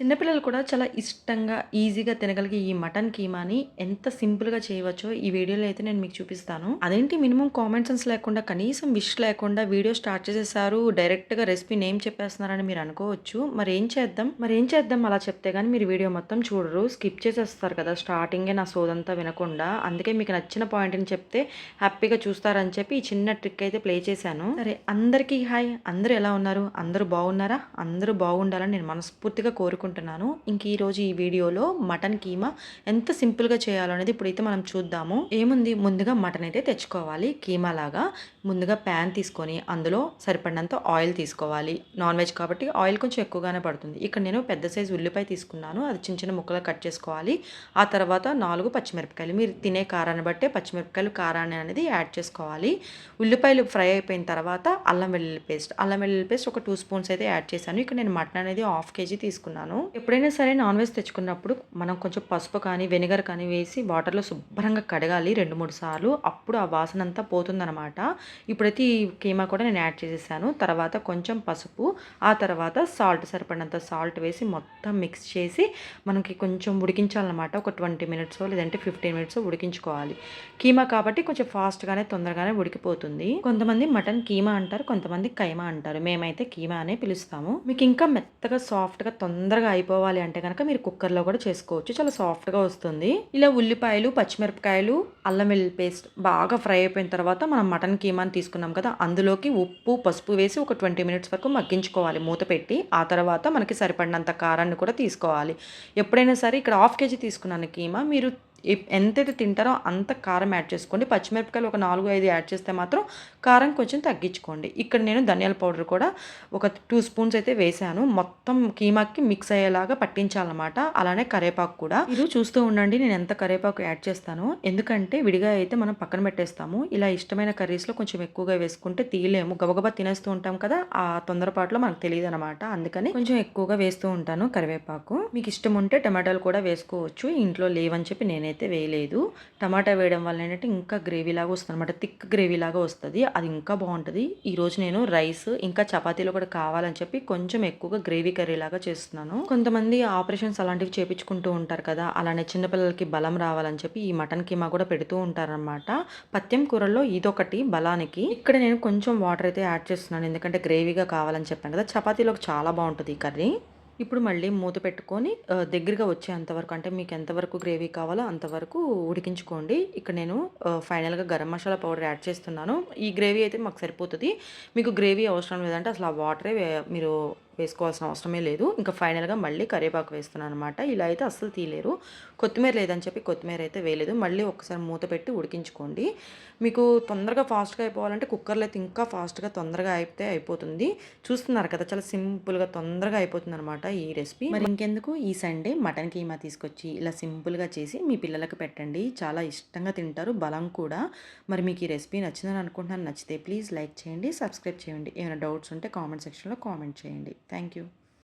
చిన్నపిల్లలు కూడా చాలా ఇష్టంగా ఈజీగా తినగలిగే ఈ మటన్ కీమాని ఎంత సింపుల్గా చేయవచ్చో ఈ వీడియోలో అయితే నేను మీకు చూపిస్తాను. అదేంటి మినిమం కామెంట్ సెన్స్ లేకుండా కనీసం విష్ లేకుండా వీడియో స్టార్ట్ చేసేసారు డైరెక్ట్గా రెసిపీ నేమ్ చెప్పేస్తున్నారని మీరు అనుకోవచ్చు. మరి ఏం చేద్దాం? మరి ఏం చేద్దాం? అలా చెప్తే కానీ మీరు వీడియో మొత్తం చూడరు స్కిప్ చేసేస్తారు కదా. స్టార్టింగే నా సోదంతా వినకుండా. అందుకే మీకు నచ్చిన పాయింట్ని చెప్తే హ్యాపీగా చూస్తారని చెప్పి ఈ చిన్న ట్రిక్ అయితే ప్లే చేశాను. సరే అందరికీ హాయ్. అందరూ ఎలా ఉన్నారు? అందరూ బాగున్నారా? అందరూ బాగుండాలని నేను మనస్ఫూర్తిగా కోరుకుంటున్నాను ఇంక ఈరోజు ఈ వీడియోలో మటన్ కీమా ఎంత సింపుల్గా చేయాలో అనేది ఇప్పుడైతే మనం చూద్దాము. ఏముంది? ముందుగా మటన్ అయితే తెచ్చుకోవాలి. కీమా లాగా ముందుగా ప్యాన్ తీసుకొని అందులో సరిపడినంత ఆయిల్ తీసుకోవాలి. నాన్ వెజ్ కాబట్టి ఆయిల్ కొంచెం ఎక్కువగానే పడుతుంది. ఇక్కడ నేను పెద్ద సైజు ఉల్లిపాయ తీసుకున్నాను. అది చిన్న చిన్న ముక్కలు కట్ చేసుకోవాలి. ఆ తర్వాత నాలుగు పచ్చిమిరపకాయలు. మీరు తినే కారాన్ని బట్టే పచ్చిమిరపకాయలు కారాన్ని అనేది యాడ్ చేసుకోవాలి. ఉల్లిపాయలు ఫ్రై అయిపోయిన తర్వాత అల్లం వెల్లుల్లి పేస్ట్. అల్లం వెల్లుల్లి పేస్ట్ ఒక టూ స్పూన్స్ అయితే యాడ్ చేశాను. ఇక్కడ నేను మటన్ అనేది హాఫ్ కేజీ తీసుకున్నాను. ఎప్పుడైనా సరే నాన్ వెజ్ తెచ్చుకున్నప్పుడు మనం కొంచెం పసుపు కానీ వెనిగర్ కానీ వేసి వాటర్లో శుభ్రంగా కడగాలి రెండు మూడు సార్లు. అప్పుడు ఆ వాసన అంతా పోతుందనమాట ఇప్పుడైతే ఈ కీమా కూడా నేను యాడ్ చేసేసాను. తర్వాత కొంచెం పసుపు ఆ తర్వాత సాల్ట్ సరిపడినంత సాల్ట్ వేసి మొత్తం మిక్స్ చేసి మనకి కొంచెం ఉడికించాలన్నమాట. ఒక ట్వంటీ మినిట్స్ లేదంటే ఫిఫ్టీన్ మినిట్స్ ఉడికించుకోవాలి. కీమా కాబట్టి కొంచెం ఫాస్ట్గానే తొందరగానే ఉడికిపోతుంది. కొంతమంది మటన్ కీమా అంటారు కొంతమంది కైమా అంటారు. మేమైతే కీమా అనే పిలుస్తాము. మీకు ఇంకా మెత్తగా సాఫ్ట్గా తొందరగా అయిపోవాలి అంటే కనుక మీరు కుక్కర్లో కూడా చేసుకోవచ్చు. చాలా సాఫ్ట్గా వస్తుంది. ఇలా ఉల్లిపాయలు పచ్చిమిరపకాయలు అల్లం వెల్లుల్లి పేస్ట్ బాగా ఫ్రై అయిపోయిన తర్వాత మనం మటన్ కీమాని తీసుకున్నాం కదా అందులోకి ఉప్పు పసుపు వేసి ఒక ట్వంటీ మినిట్స్ వరకు మగ్గించుకోవాలి. మూత పెట్టి ఆ తర్వాత మనకి సరిపడినంత కారాన్ని కూడా తీసుకోవాలి. ఎప్పుడైనా సరే ఇక్కడ హాఫ్ కేజీ తీసుకున్నాను కీమా. మీరు ఎంతైతే తింటారో అంత కారం యాడ్ చేసుకోండి. పచ్చిమిరపకాయలు ఒక నాలుగు ఐదు యాడ్ చేస్తే మాత్రం కారం కొంచెం తగ్గించుకోండి. ఇక్కడ నేను ధనియాల పౌడర్ కూడా ఒక టూ స్పూన్స్ అయితే వేసాను. మొత్తం కీమాకి మిక్స్ అయ్యేలాగా పట్టించాలన్నమాట. అలానే కరేపాకు కూడా. మీరు చూస్తూ ఉండండి నేను ఎంత కరేపాకు యాడ్ చేస్తాను. ఎందుకంటే విడిగా అయితే మనం పక్కన పెట్టేస్తాము. ఇలా ఇష్టమైన కర్రీస్లో కొంచెం ఎక్కువగా వేసుకుంటే తీయలేము. గబగబా తినేస్తూ ఉంటాం కదా ఆ తొందరపాటులో మనకు తెలియదు అనమాట అందుకని కొంచెం ఎక్కువగా వేస్తూ ఉంటాను కరివేపాకు. మీకు ఇష్టం ఉంటే టమాటాలు కూడా వేసుకోవచ్చు. ఇంట్లో లేవని చెప్పి నేనే నేనైతే వేయలేదు. టమాటా వేయడం వల్ల ఏంటంటే ఇంకా గ్రేవీ లాగా వస్తుంది అనమాట థిక్ గ్రేవీ లాగా వస్తుంది. అది ఇంకా బాగుంటుంది. ఈరోజు నేను రైస్ ఇంకా చపాతీలో కూడా కావాలని చెప్పి కొంచెం ఎక్కువగా గ్రేవీ కర్రీ లాగా చేస్తున్నాను. కొంతమంది ఆపరేషన్స్ అలాంటివి చేపించుకుంటూ ఉంటారు కదా అలానే చిన్నపిల్లలకి బలం రావాలని చెప్పి ఈ మటన్ కీమా కూడా పెడుతూ ఉంటారనమాట పత్యం కూరల్లో ఇదొకటి బలానికి. ఇక్కడ నేను కొంచెం వాటర్ అయితే యాడ్ చేస్తున్నాను. ఎందుకంటే గ్రేవీగా కావాలని చెప్పాను కదా చపాతీలోకి చాలా బాగుంటుంది ఈ కర్రీ. ఇప్పుడు మళ్ళీ మూత పెట్టుకొని దగ్గరగా దగ్గరగా వచ్చేంతవరకు అంటే మీకు ఎంతవరకు గ్రేవీ కావాలో అంతవరకు ఉడికించుకోండి. ఇక్కడ నేను ఫైనల్గా గరం మసాలా పౌడర్ యాడ్ చేస్తున్నాను. ఈ గ్రేవీ అయితే మాకు సరిపోతుంది. మీకు గ్రేవీ అవసరం లేదంటే అసలు ఆ వాటరే మీరు వేసుకోవాల్సిన అవసరమే లేదు. ఇంకా ఫైనల్గా మళ్ళీ కరివేపాకు వేస్తున్నాను అనమాట ఇలా అయితే అస్సలు తీయలేరు. కొత్తిమీర లేదని చెప్పి కొత్తిమీర అయితే వేయలేదు. మళ్ళీ ఒకసారి మూత పెట్టి ఉడికించుకోండి. మీకు తొందరగా ఫాస్ట్గా అయిపోవాలంటే కుక్కర్లో అయితే ఇంకా ఫాస్ట్గా తొందరగా అయిపోతే అయిపోతుంది. చూస్తున్నారు కదా చాలా సింపుల్గా తొందరగా అయిపోతుంది అనమాట ఈ రెసిపీ. మరి ఇంకెందుకు ఈ సండే మటన్ కీమా తీసుకొచ్చి ఇలా సింపుల్గా చేసి మీ పిల్లలకు పెట్టండి. చాలా ఇష్టంగా తింటారు బలం కూడా. మరి మీకు ఈ రెసిపీ నచ్చిందని అనుకుంటున్నాను. నచ్చితే ప్లీజ్ లైక్ చేయండి సబ్స్క్రైబ్ చేయండి. ఏమైనా డౌట్స్ ఉంటే కామెంట్ సెక్షన్లో కామెంట్ చేయండి. Thank you.